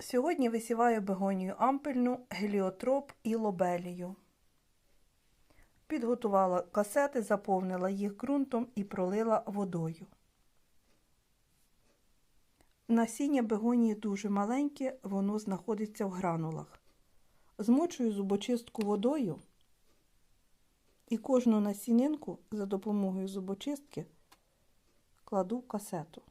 Сьогодні висіваю бегонію ампельну, геліотроп і лобелію. Підготувала касети, заповнила їх ґрунтом і пролила водою. Насіння бегонії дуже маленьке, воно знаходиться в гранулах. Змочую зубочистку водою і кожну насінинку за допомогою зубочистки кладу в касету.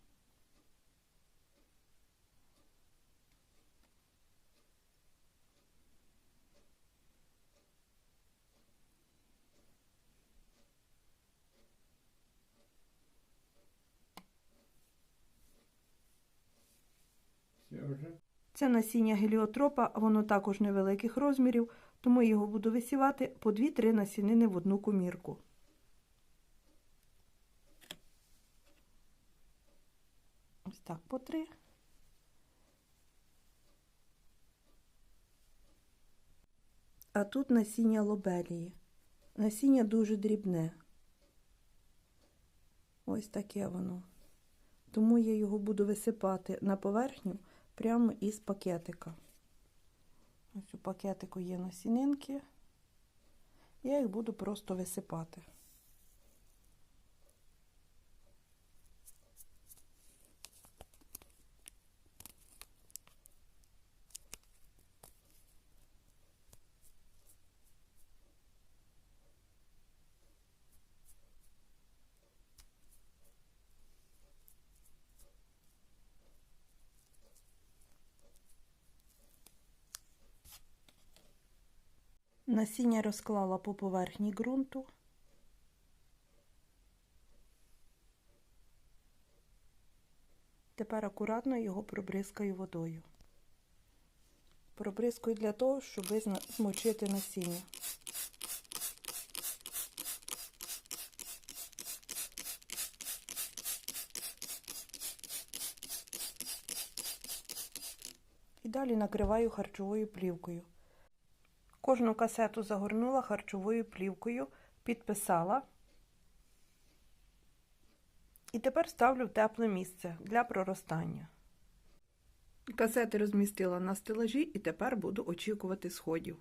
Це насіння геліотропа, воно також невеликих розмірів, тому його буду висівати по 2-3 насінини в одну комірку. Ось так по три. А тут насіння лобелії. Насіння дуже дрібне. Ось таке воно. Тому я його буду висипати на поверхню прямо із пакетика. Ось у пакетику є насінинки. Я їх буду просто висипати. Насіння розклала по поверхні ґрунту. Тепер акуратно його пробризкаю водою. Пробризкаю для того, щоб змочити насіння. І далі накриваю харчовою плівкою. Кожну касету загорнула харчовою плівкою, підписала. І тепер ставлю в тепле місце для проростання. Касети розмістила на стелажі і тепер буду очікувати сходів.